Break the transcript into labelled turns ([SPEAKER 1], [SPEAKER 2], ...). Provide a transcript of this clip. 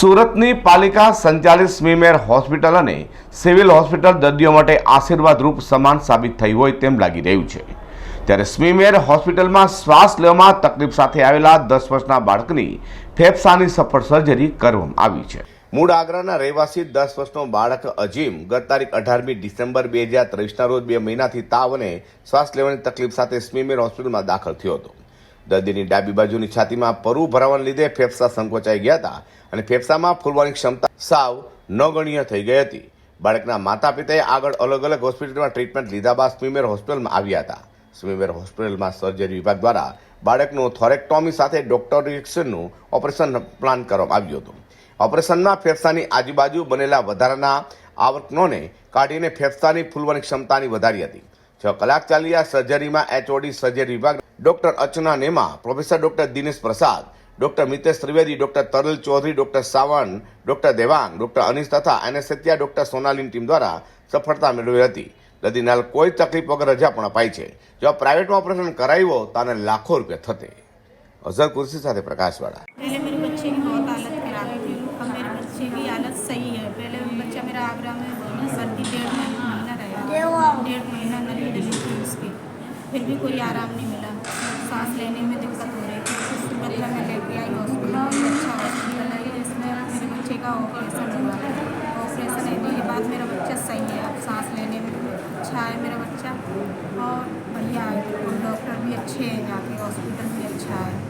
[SPEAKER 1] સુરતની પાલિકા સંચાલિત સ્મીમેર હોસ્પિટલ અને સિવિલ હોસ્પિટલ દર્દીઓ માટે આશીર્વાદરૂપ સમાન સાબિત થઈ હોય તેમ લાગી રહ્યું છે. ત્યારે સ્મીમેર હોસ્પિટલમાં શ્વાસ લેવામાં તકલીફ સાથે આવેલા દસ વર્ષના બાળકની ફેફસાની સફળ સર્જરી કરવામાં આવી છે. મૂળ આગ્રાના રહેવાસી દસ વર્ષનો બાળક અજીમ ગત તારીખ અઢારમી ડિસેમ્બર બે હજાર ત્રેવીસના રોજ બે મહિનાથી તાવ અને શ્વાસ લેવાની તકલીફ સાથે સ્મીમેર હોસ્પિટલમાં દાખલ થયો હતો. દર્દીની ડાબી બાજુની છાતીમાં પરુ ભરાવાને લીધે ફેફસા સંકોચાઈ ગયા હતા અને ફેફસામાં ફૂલવાની ક્ષમતા સાવ નગણ્ય થઈ ગઈ હતી. બાળકના માતા પિતાએ આગળ અલગ અલગ હોસ્પિટલમાં ટ્રીટમેન્ટ લીધા બાદ સ્મીમેર હોસ્પિટલમાં આવ્યા હતા. સ્મીમેર હોસ્પિટલમાં સર્જરી વિભાગ દ્વારા બાળકનું થોરેક્ટોમી સાથે ડોક્ટર રિએક્શનનું ઓપરેશન પ્લાન કરવામાં આવ્યું હતું. ઓપરેશનમાં ફેફસાની આજુબાજુ બનેલા વધારાના આવકનોને કાઢીને ફેફસાની ફૂલવાની ક્ષમતાની વધારી હતી. છ કલાક ચાલી આ સર્જરીમાં એચઓડી સર્જરી વિભાગ doctor Archana Nema professor doctor Dinesh Prasad doctor Mitesh Trivedi doctor Taral Chaudhary doctor Savan doctor Devang doctor Anish તથા એનેસ્થેસિયા ડોક્ટર સોનાલીની ટીમ દ્વારા સફળતા મેળવી હતી દર્દીને હાલ કોઈ તકલીફ વગર રજા પણ અપાઈ છે જો પ્રાઇવેટમાં ઓપરેશન કરાવ્યો તો આને લાખો રૂપિયા થતે અઝર કુર્સી સાથે પ્રકાશવાળા
[SPEAKER 2] पहले मेरे बच्चे की बहुत हालत खराब थी अब मेरे बच्चे की हालत सही है पहले बच्चा मेरा आगरा में सर्दी डेढ़ फिर भी कोई आराम नहीं मिला। सांस लेने में दिक्कत हो रही थी। उसके सूरत मैं लेके आई हॉस्पिटल अच्छा हॉस्पिटल है इसमें मेरे बच्चे का ऑपरेशन हुआ। ऑपरेशन होने के बाद मेरा बच्चा सही है। अब सांस लेने में अच्छा है मेरा बच्चा। और बढ़िया है। डॉक्टर भी अच्छे हैं, जाके हॉस्पिटल भी अच्छा है।